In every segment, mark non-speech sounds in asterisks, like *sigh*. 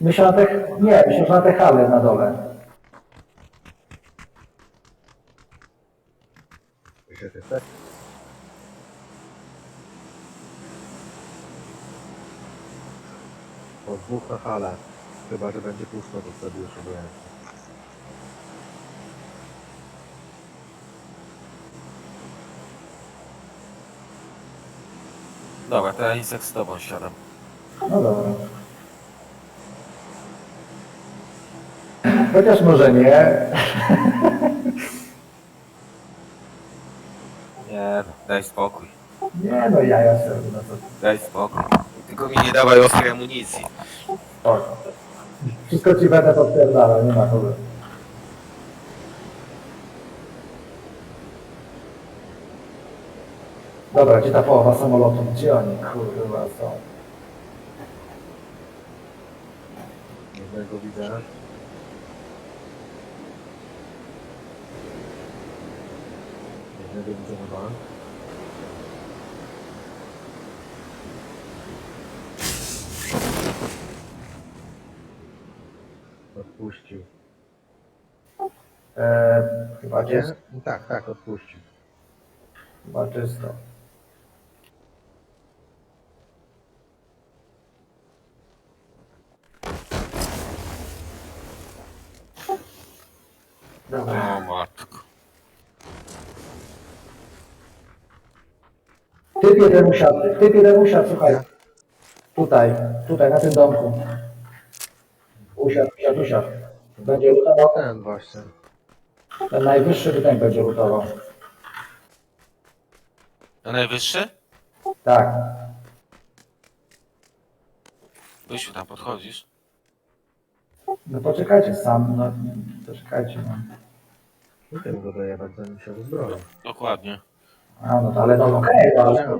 Myślę na te, nie, myślę, że na te hale na dole. Myślę, że. Po dwóch na halę. Chyba, że będzie pusto, to wtedy już obojętnie. Dobra, to ja Insek z tobą siadam. No dobra. Chociaż może nie. Nie, daj spokój. Nie no, ja jestem. No to, Daj spokój. Tylko mi nie dawaj ostrej amunicji. o. Wszystko ci będę potwierdzał, nie ma problemu. Dobra, gdzie ta połowa samolotu? Gdzie oni kurwa są? Jednego widzę. Odpuścił. E, chyba, Nie? czysto, Tak, tak, odpuścił. chyba czysto. Dobra. O matko. Typ jeden usiadł, typ jeden usiadł, słuchaj. Tutaj, tutaj, na tym domku. Usiadł, usiadł, usiadł. Będzie lutował, Ten właśnie. ten najwyższy budynek będzie lutował. A najwyższy? Tak. Bysiu, tam podchodzisz. No poczekajcie sam, no poczekajcie. No. Nie wiem go dojebać, zanim się uzbroił. Dokładnie. A no to ale no okej, no, ale, Nie.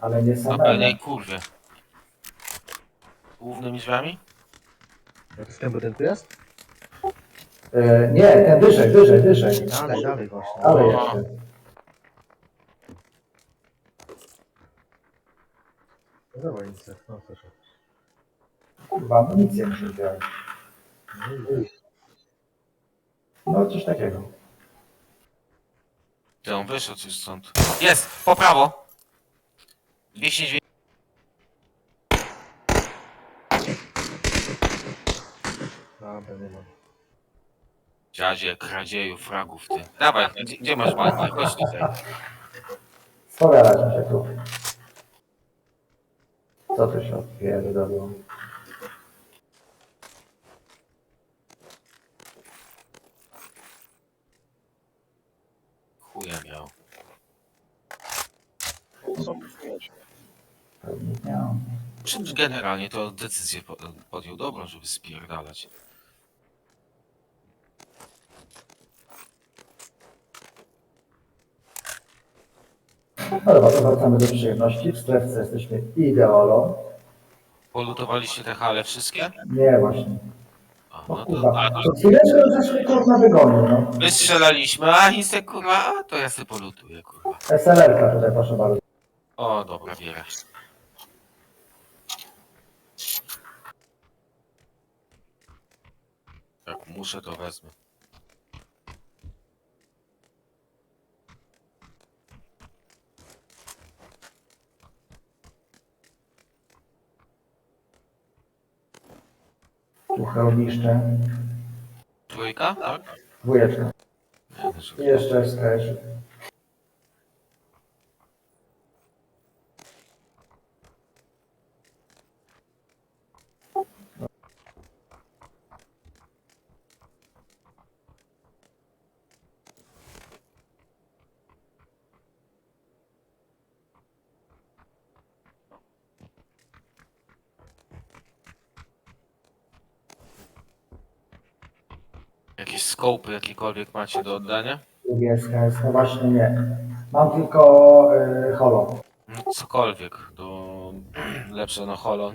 ale nie Na samego. pełnej kurwie. Głównymi drzwiami? Jak w tym budynku jest? E, nie, ten wyżej, wyżej, wyżej. Dalej, dalej właśnie. Ale O. jeszcze. No dawaj, nic, no proszę. Kurwa, amunicję muszę wziąć. No i No coś takiego. Gdzie on wyszedł już stąd? Jest! Po prawo! 209. Dobra, nie. Dziadzie, kradzieju, fragów, ty. Dawaj, gdzie, gdzie masz banki? Chodź tutaj. Spowiadać mi się tu. Co tu się odpierdoliło? Czym generalnie to decyzję po- podjął dobrą, żeby spierdalać. No dobra, to wracamy do przyjemności. W strefce jesteśmy ideolą. Polutowaliście te hale wszystkie? Nie właśnie. A, No no to, kurwa, a, to chwileczkę zeszli kurwa wygonił, no. my strzelaliśmy, a Insek kurwa, a to ja sobie polutuję kurwa. SLR-ka tutaj, proszę bardzo. O, dobra, bierę. Jak muszę, to wezmę. Tu hełmiszcze. Trójka, tak? Dwójeczka. Nie, I jeszcze SKS. Jakieś skopy jakiekolwiek macie do oddania? SKS, no właśnie nie. Mam tylko y, holo. No, cokolwiek, do *clears throat* lepsze no holo.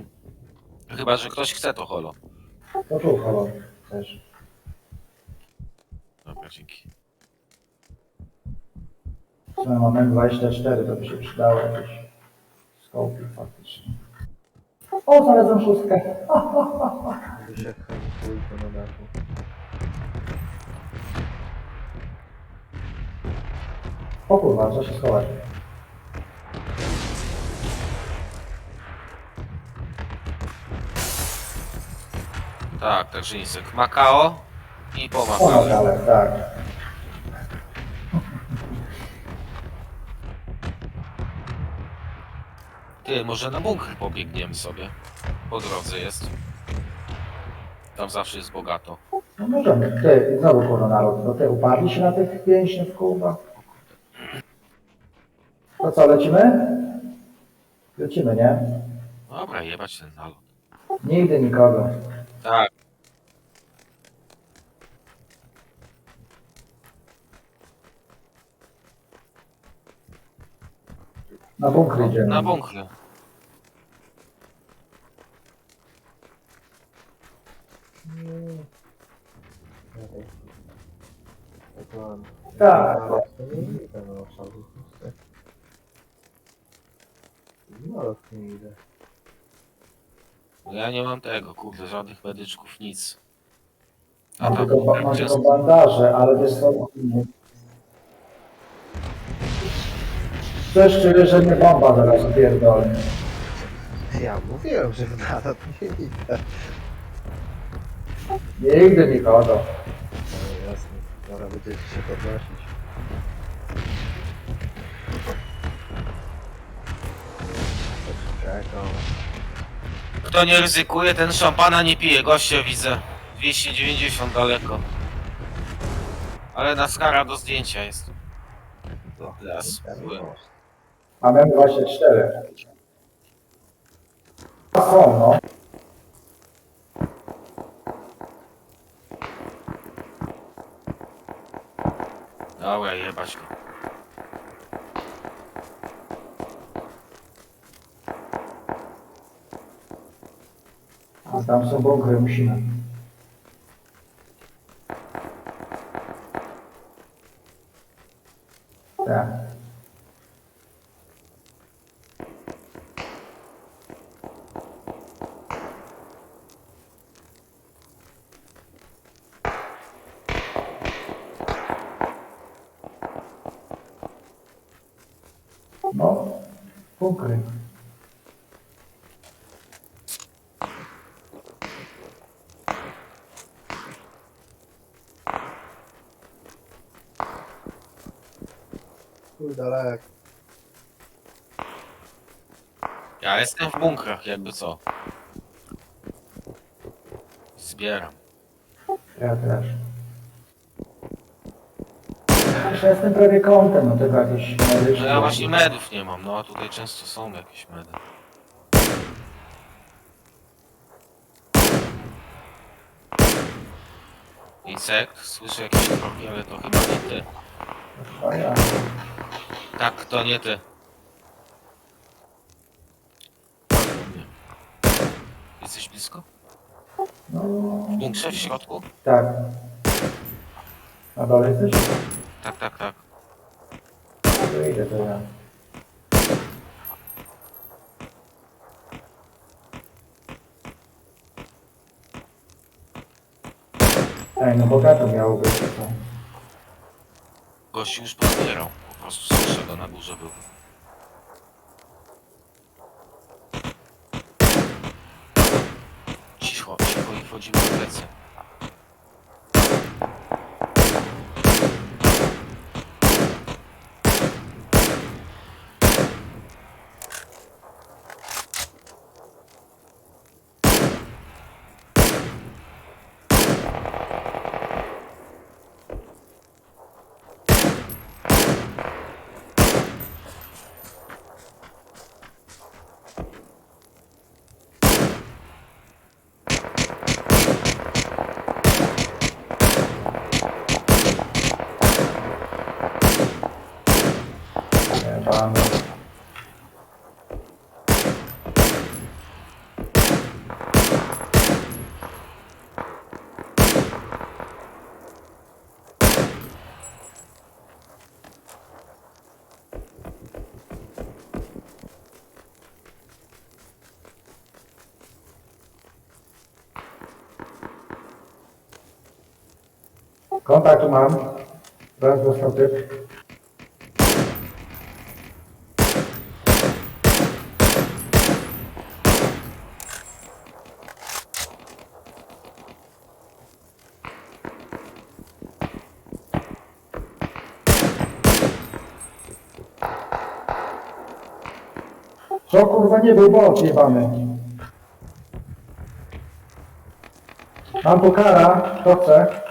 Chyba, że ktoś chce to holo. To tu holo też. Dobra, dzięki. W sumie mam M24, to by się przydało jakieś skopy faktycznie. O, znalazłem szóstkę. Wy się chemikujcie na dachu. O kurwa, co się schować? Tak, także Insek. Makao i po O, Makao. ale tak. Ty, może na bunkier pobiegniemy sobie. Po drodze jest. Tam zawsze jest bogato. No możemy. Ty, znowu koronarod. No ty uparli się na tych pięśniów, kurwa. To co, lecimy? Lecimy, nie? Dobra, jebać ten nalot. Nigdy nikogo. Tak, Na bunkry idziemy. na bunkry. Tak. No, nie idę. No Ja nie mam tego, kurde, żadnych medyczków, nic. A Mam tam, tylko, ba- mam często- tylko bandaże, ale wiesz co? Coś czuję, że mnie bomba zaraz pierdolnie. Ja mówiłem, że w nalot nie idę. Nigdy nikogo. No jasne, zaraz będziecie się podnosić. Czekam. Kto nie ryzykuje, ten szampana nie pije. Goście widzę. 290 daleko. Ale na skara do zdjęcia jest. No, Teraz. ja nie można. Mamy 24. A są, no. Dobra, jebać go. Tam są bunkry, musimy. Tak. No, bunkry. Chuj daleko. Ja jestem w bunkrach, jakby co. Zbieram. Ja też. Ja jestem prawie kątem, no tego jakieś medyczne. No ja właśnie medów nie mam, no a tutaj często są jakieś medy. Insekt, słyszę jakieś kroki, ale to chyba nie ty. A ja. Tak, to nie ty. Jesteś blisko? No, W bunkrze w środku? tak. Na dole jesteś? Tak, tak, tak. To idę to ja. Ej, no bogato miało być to. Gościu już pozbierał. Prostu go na górze był. Cicho, cicho i wchodzimy w plecy. Kontaktu mam. Raz dostał typ. Co kurwa nie był bot jebany. Mam tu kara, kto chce?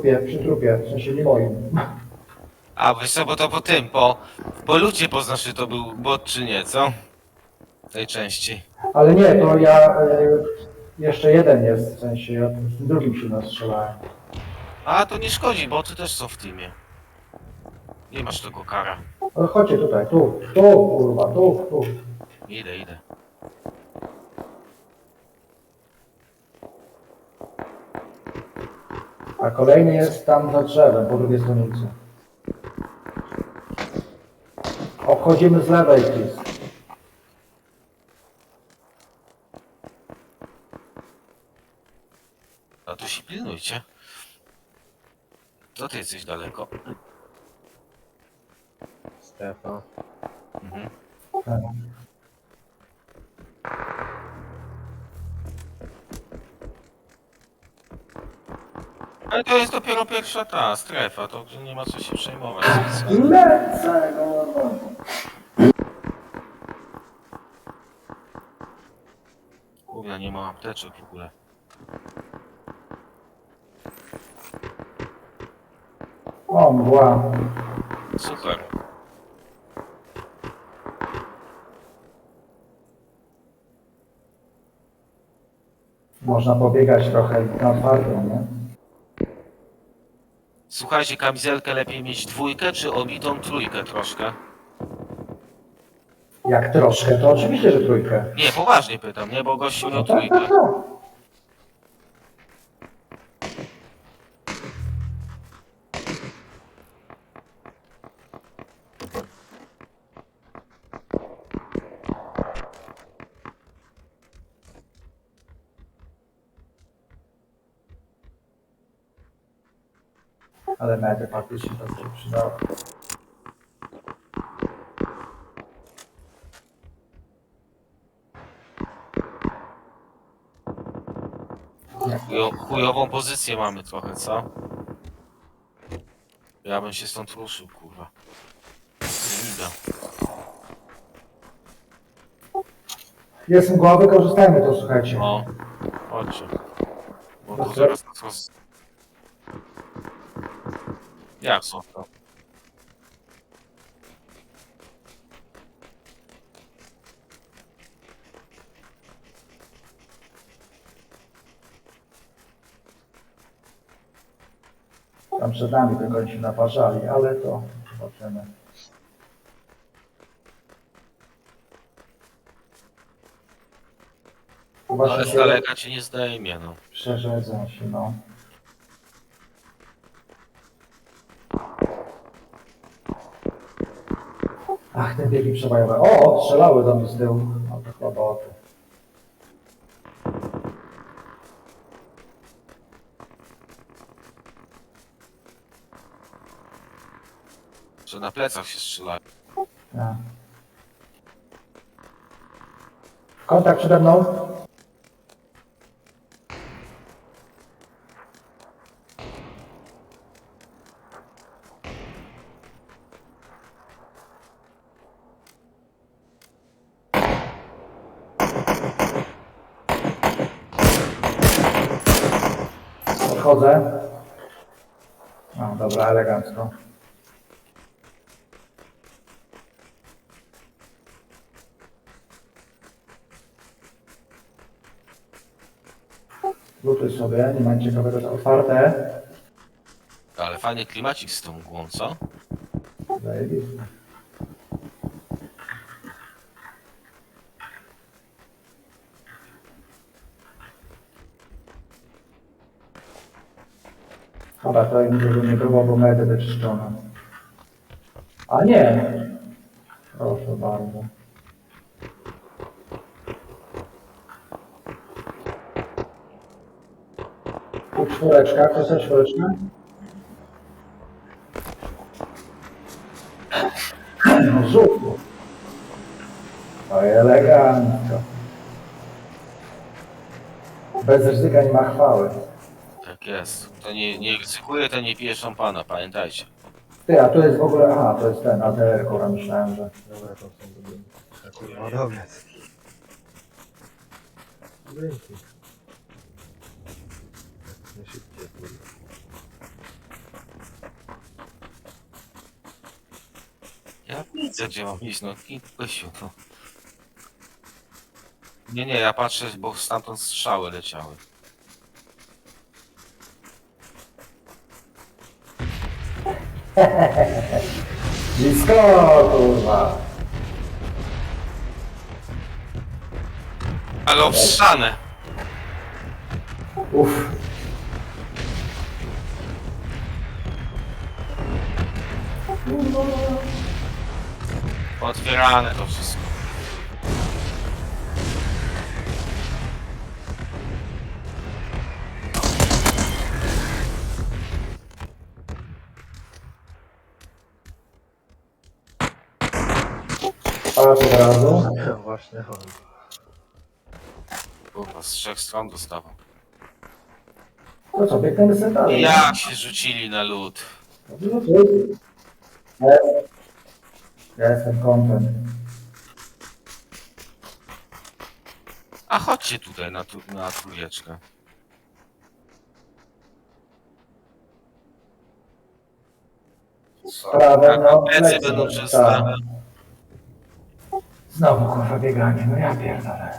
Trupie, przy trupie, w sensie nie moim. A, wiesz co, bo to po tym, po, po ludzie poznasz, czy to był bot, czy nie, co? W tej części. Ale nie, to ja y, jeszcze jeden jest, w sensie ja z tym drugim się nastrzelałem. A, to nie szkodzi, boty też są w teamie. Nie masz tego kara. Ale chodźcie tutaj, tu, tu, kurwa, tu, tu. Idę, idę. A kolejny jest tam za drzewem, po drugiej stronie. Obchodzimy z lewej, Chris. A tu się pilnujcie. To ty jesteś daleko. Strefa. Mhm. Tak. Ale to jest dopiero pierwsza ta strefa, to nie ma co się przejmować. Lecę, kurwa. Kurwa, nie ma apteczek w ogóle. O, mgła. Super. Można pobiegać trochę na twardą, nie? Słuchajcie, kamizelkę lepiej mieć dwójkę czy obitą trójkę troszkę? Jak troszkę, to oczywiście, że trójkę. Nie, poważnie pytam, nie? Bo gościu miał No tak, trójkę. tak, tak. Ale medy faktycznie to się przydało. Chujo, chujową pozycję mamy trochę, co? Ja bym się stąd ruszył, kurwa. Nie idę. Jest mgła, wykorzystajmy to, słuchajcie. No, chodźcie. Bo Dobrze. zaraz nas roz... Są to? Tam przed nami tylko oni się naparzali, ale to zobaczymy. Ale z się daleka cię nie zdejmie, no. przerzedzą się, no. Ach, te biegi przebajowe. O, strzelały do mnie z tyłu. No to chyba boty. Że na plecach się strzelają. Ja. Kontakt przede mną. Odchodzę. No, dobra, elegancko. Lutuj sobie, nie ma ciekawego, to otwarte. Ale fajny klimacik z tą mgłą, co? Zajebiste. Im tego nie było, bo medy wyczyszczone. A nie! Proszę bardzo. Tu czwóreczka, kto chce czwóreczkę? No rzut. Oj, elegancko. Bez ryzyka nie ma chwały. Jest. Kto nie, nie ryzykuje, to nie pije szampana, pamiętajcie. Ty, a tu jest w ogóle, aha, to jest ten ADR, kurwa, myślałem, że... Dobra, to są. A kurwa, dobra. Szybciej, kurwa. Ja widzę, gdzie mam iść, no i no. Nie, nie, ja patrzę, bo stamtąd strzały leciały. Blisko, kurwa. Ale obstrzane! Uff. Otwierane to wszystko. No on. Kurwa, z trzech stron dostawał. To co, biegniemy sobie dalej. Jak się rzucili na lód. No to jest- Ja- Ja jestem content. A chodźcie tutaj na, tu, na trójeczkę. Prawe, Tak, no, plecy będą tak. Znowu kurwa bieganie, no ja pierdolę.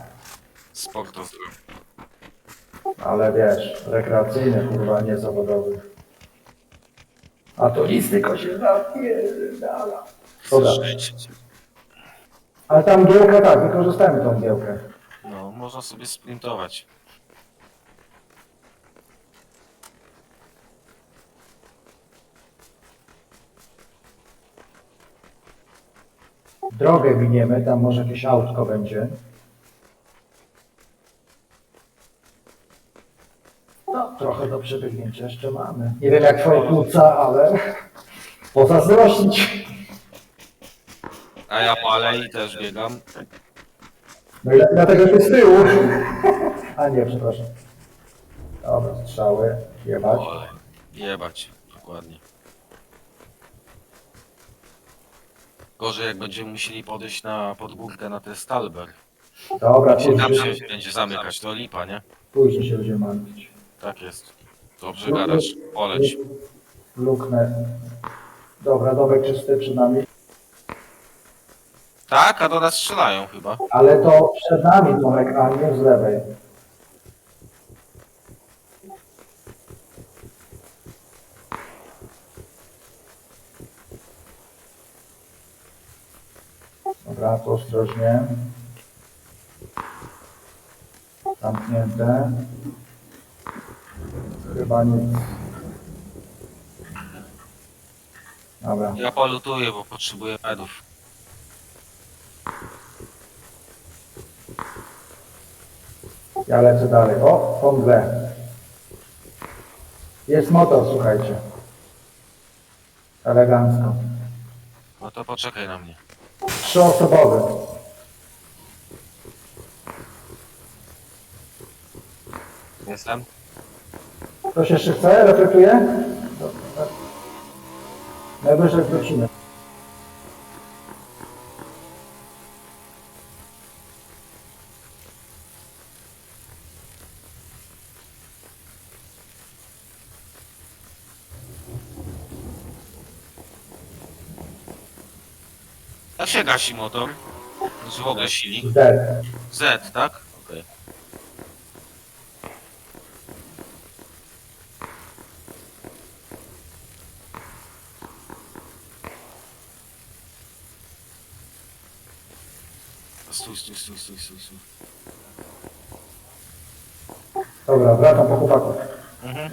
Sport to zdrowie. Ale wiesz, rekreacyjny kurwa, nie zawodowy. A turystyko się zapierdala. Życie. Ale tam giełkę tak, wykorzystajmy tą giełkę. No, można sobie sprintować. Drogę miniemy, tam może jakieś autko będzie. No, trochę do przebiegnięcia jeszcze mamy. Nie wiem jak twoje płuca, ale *laughs* pozazdrościć. A ja po alei też biegam. No i dlatego ty z tyłu. *laughs* A nie, przepraszam. Dobra, strzały, jebać. Jebać, dokładnie. Gorzej jak będziemy musieli podejść na podgórkę na ten Stalber. Dobra, Się tam później, się będzie zamykać, to lipa, nie? później się będziemy martwić. Tak jest. Dobrze gadasz, poleć. Luknę. Dobra, domek czysty przynajmniej. Tak, a do nas strzelają chyba. Ale to przed nami domek, a nie z lewej. Dobra, to ostrożnie. Zamknięte. Chyba nic. Dobra. Ja polutuję, bo potrzebuję medów. Ja lecę dalej. O, mgle. Jest motor, słuchajcie. Elegancko. No to poczekaj na mnie. Trzyosobowy. Jestem? Ktoś jeszcze chce? Reflektuje? Najwyżej wrócimy. Gasi motor? Ogóle silnik? Z. Z, tak? Okej. Stój, stój, stój, stój, stój, stój. Dobra, wracam po chłopaków. Mhm.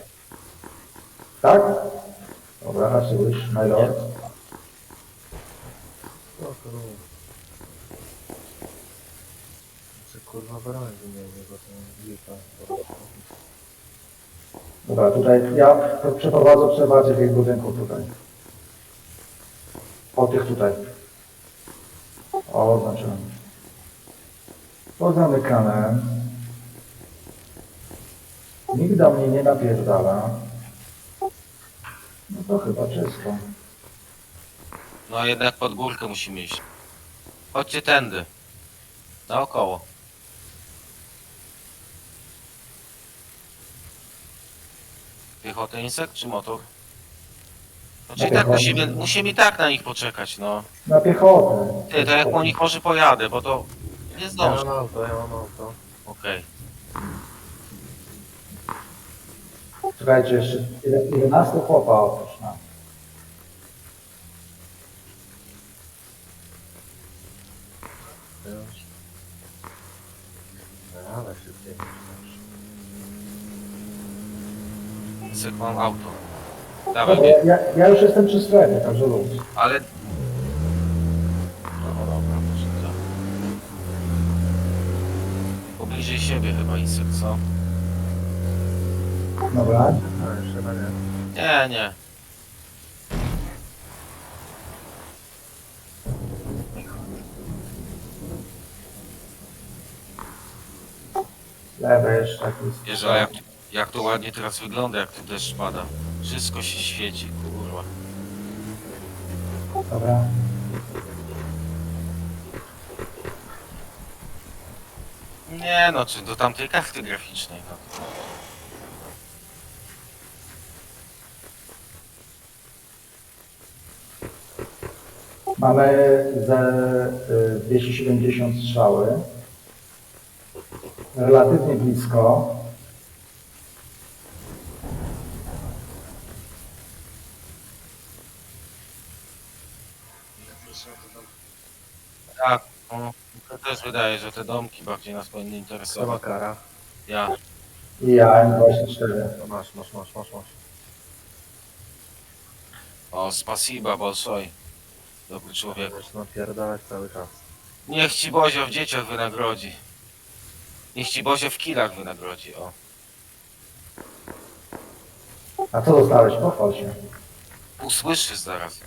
Tak? Dobra, a czy już, my lord. O kurwa. Czy kurwa broń wymienię, bo to lipa. Tutaj ja przeprowadzę obserwację tych budynków tutaj. O tych tutaj. O, oznaczyłem. Pozamykane. Nikt do mnie nie napierdala. No to chyba czysto. No jednak pod górkę musimy iść. Chodźcie tędy. Naokoło. Piechotę insekt czy motor? Znaczy Na i tak piechotę. musimy, musimy i tak na nich poczekać, no. Na piechotę. Ty, to jak po nich może pojadę, bo to nie Ja zdążę. mam auto, ja mam auto. Okej. Słuchajcie, jeszcze 11 chłopa oprócz nas. Już. No, ale szybciej niż Syk mam auto. Dobra, Dawaj, ja, ja, już jestem przy strefie, także luz. ale... No dobra, to. Pobliżej siebie chyba insekt, co? Dobra. No, chyba nie. Nie, nie. Lewe jeszcze tak jest. Jak, jak to ładnie teraz wygląda, jak tu deszcz pada. Wszystko się świeci, kurwa. Dobra. Nie no, czy do tamtej karty graficznej, no. Mamy ze y, 270 strzały. Relatywnie blisko. Wydaje, że te domki bardziej nas powinny interesować. kara. Ja. I ja M24. No, masz, masz, masz, masz, masz. O, spasiba, bolszoj. Dobry człowiek. Wiesz, napierdalać cały czas. Niech ci Bozio w dzieciach wynagrodzi. Niech ci Bozio w kilach wynagrodzi, o. A co dostałeś? Pochwal się. Usłyszysz zaraz.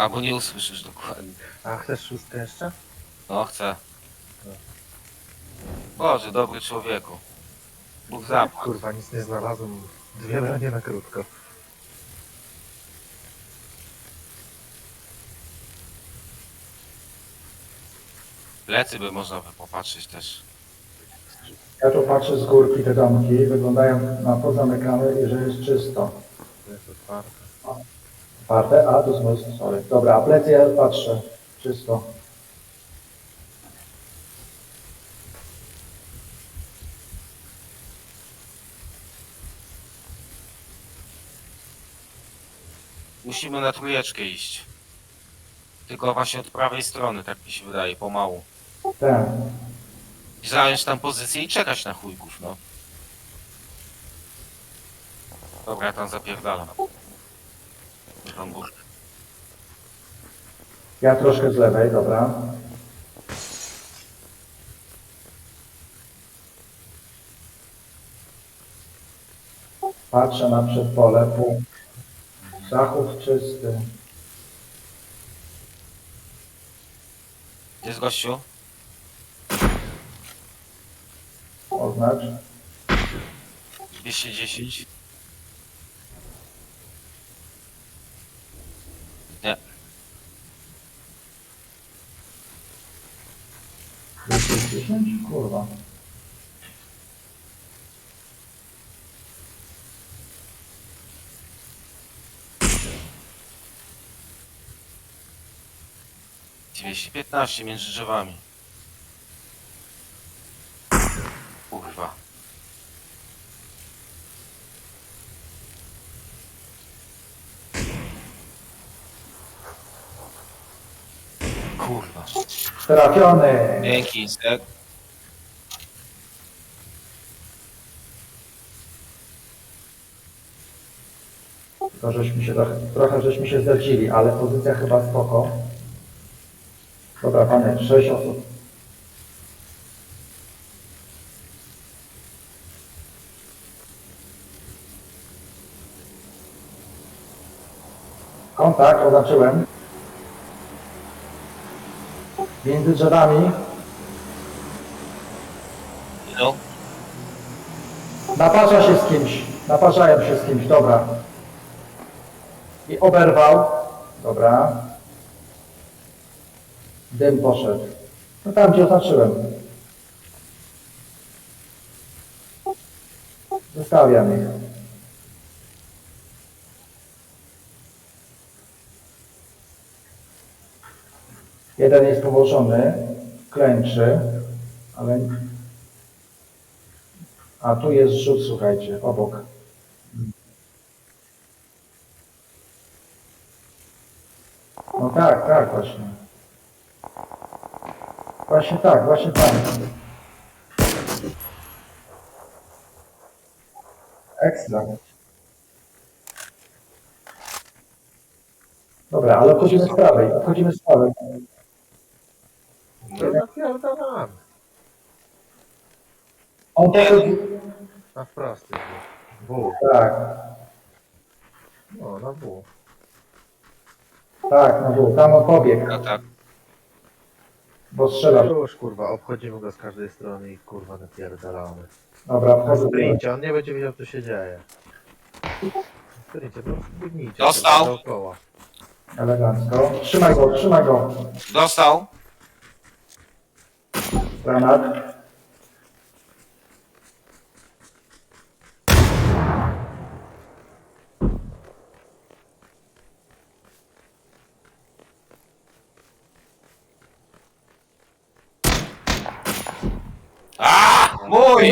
Albo nie usłyszysz dokładnie. A chcesz szóstkę jeszcze? No, chcę. Boże, dobry człowieku. Bóg zapłać. Kurwa, nic nie znalazłem. Dwie bronie na krótko. Plecy by można by popatrzeć też. Ja tu patrzę z górki te domki. Wyglądają na pozamykane i że jest czysto. To jest otwarte. Otwarte? A, tu zmysł, sorry. Dobra, a plecy ja patrzę. Czysto. Musimy na trójeczkę iść. Tylko właśnie od prawej strony, tak mi się wydaje, pomału. I zająć tam pozycję i czekać na chujków, no. Dobra, tam zapierdalam. Ja troszkę z lewej, dobra. Patrzę na przedpole, pół. Zachód czysty. Gdzie jest gościu? Oznacz. 210. Nie, 210? Kurwa. dwieście piętnaście między drzewami. Trafiony. Dzięki, To żeśmy się trochę, trochę żeśmy się zdradzili, ale pozycja chyba spoko. Dobra, panie, osób. Kontakt oznaczyłem. Między drzewami. No. Naparza się z kimś. Naparzają się z kimś, dobra. I oberwał. Dobra. Dym poszedł. No tam, gdzie oznaczyłem. Zostawiam ich. Jeden jest położony, klęczy, ale... A tu jest rzut, słuchajcie, obok. No tak, tak, właśnie. Właśnie tak, właśnie tak. Ekstra. Dobra, ale obchodzimy z prawej, obchodzimy z prawej. No napierdalam. On poszedł, Na wprost jest. W. tak, No, na W. tak, no był, tam on pobiegł, No tak. bo strzelał. Już kurwa, obchodzimy go z każdej strony i kurwa napierdalamy. Dobra, Na wchodzę. sprincie, on nie będzie wiedział co się dzieje. Na sprincie, to zbudnijcie. Dostał. Dookoła. Elegancko. Trzymaj go, trzymaj go. Dostał. para nada. Ah, Oi!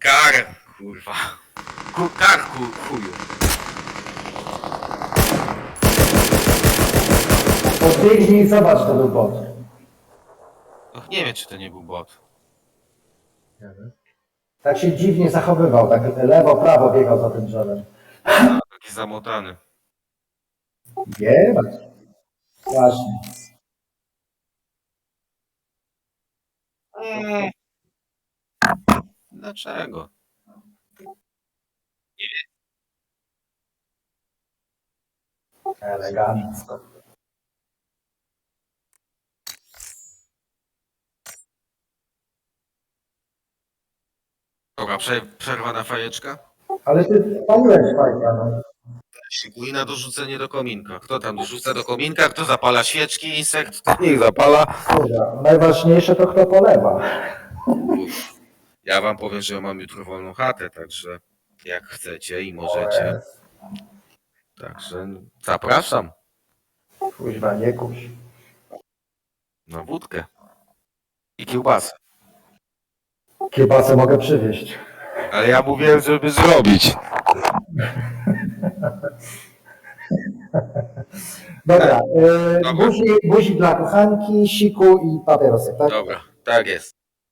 Cara, curva. Cara, curva. Eu tenho que ir em Sabasta, meu. Nie wiem, czy to nie był bot. Nie wiem. Tak się dziwnie zachowywał, tak lewo, prawo biegał za tym drzewem. *laughs* Taki zamotany. Nie, Właśnie. Mm. Dlaczego? Elegancko. Prze, przerwana fajeczka. Ale ty paliłeś fajnie, no. Szykuj na dorzucenie do kominka. Kto tam dorzuca do kominka, kto zapala świeczki, insekt, to niech zapala. Kurwa, Najważniejsze to kto polewa. Ja wam powiem, że ja mam jutro wolną chatę, także jak chcecie i możecie. Także zapraszam Kuźwa, nie kuś. na wódkę. I kiełbasę. Kiełbasę mogę przywieźć. Ale ja mówiłem, żeby zrobić. Dobra, e, Dobra. buzi, buzi dla kochanki, siku i papierosy, tak? Dobra, tak jest.